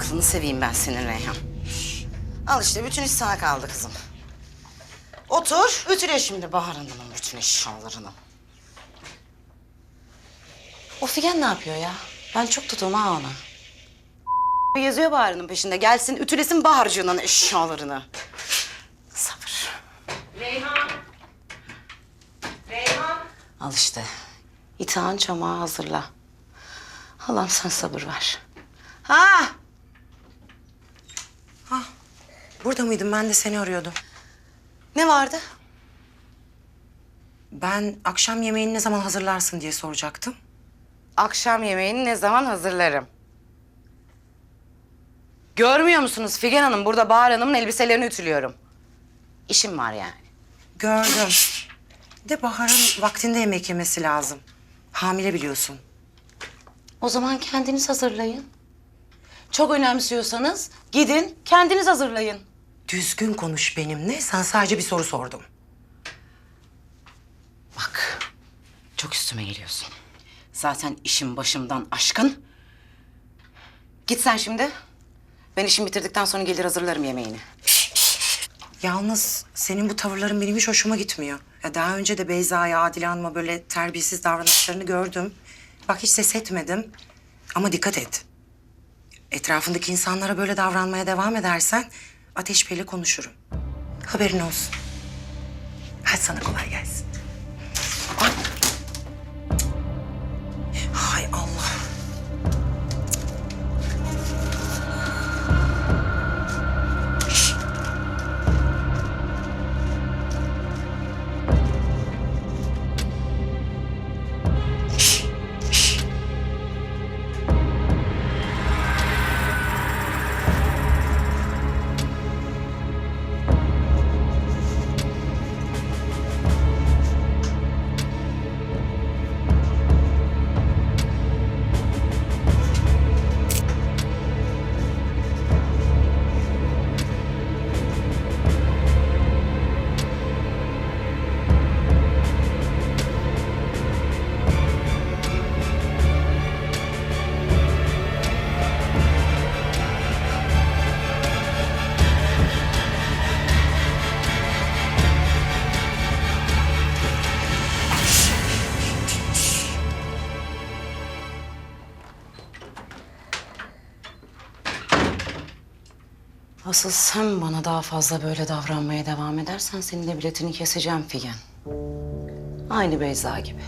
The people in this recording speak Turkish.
Aklını seveyim ben senin Reyhan. Al işte bütün iş sana kaldı kızım. Otur, ütüle şimdi Bahar Hanım'ın bütün eşyalarını. O Figen ne yapıyor ya? Ben çok tutum ha ona. Yazıyor Bahar'ın peşinde. Gelsin ütülesin Bahar'cığının eşyalarını. Sabır. Reyhan. Reyhan. Al işte. İtağın çamağı hazırla. Allah'ım sen sabır ver. Ha! Burada mıydın? Ben de seni arıyordum. Ne vardı? Ben akşam yemeğini ne zaman hazırlarsın diye soracaktım. Akşam yemeğini ne zaman hazırlarım? Görmüyor musunuz Figen Hanım? Burada Bahar Hanım'ın elbiselerini ütülüyorum. İşim var yani. Gördüm. De Bahar'ın vaktinde yemek yemesi lazım. Hamile biliyorsun. O zaman kendiniz hazırlayın. Çok önemsiyorsanız gidin kendiniz hazırlayın. Düzgün konuş benimle. Sen sadece bir soru sordum. Bak, çok üstüme geliyorsun. Zaten işim başımdan aşkın. Git sen şimdi. Ben işimi bitirdikten sonra gelir hazırlarım yemeğini. Yalnız senin bu tavırların benim hiç hoşuma gitmiyor. Ya daha önce de Beyza'ya, Adile Hanım'a böyle terbiyesiz davranışlarını gördüm. Bak hiç ses etmedim. Ama dikkat et. Etrafındaki insanlara böyle davranmaya devam edersen Ateş Bey'le konuşurum. Haberin olsun. Hadi sana kolay gelsin. Asıl sen bana daha fazla böyle davranmaya devam edersen senin de biletini keseceğim Figen. Aynı Beyza gibi.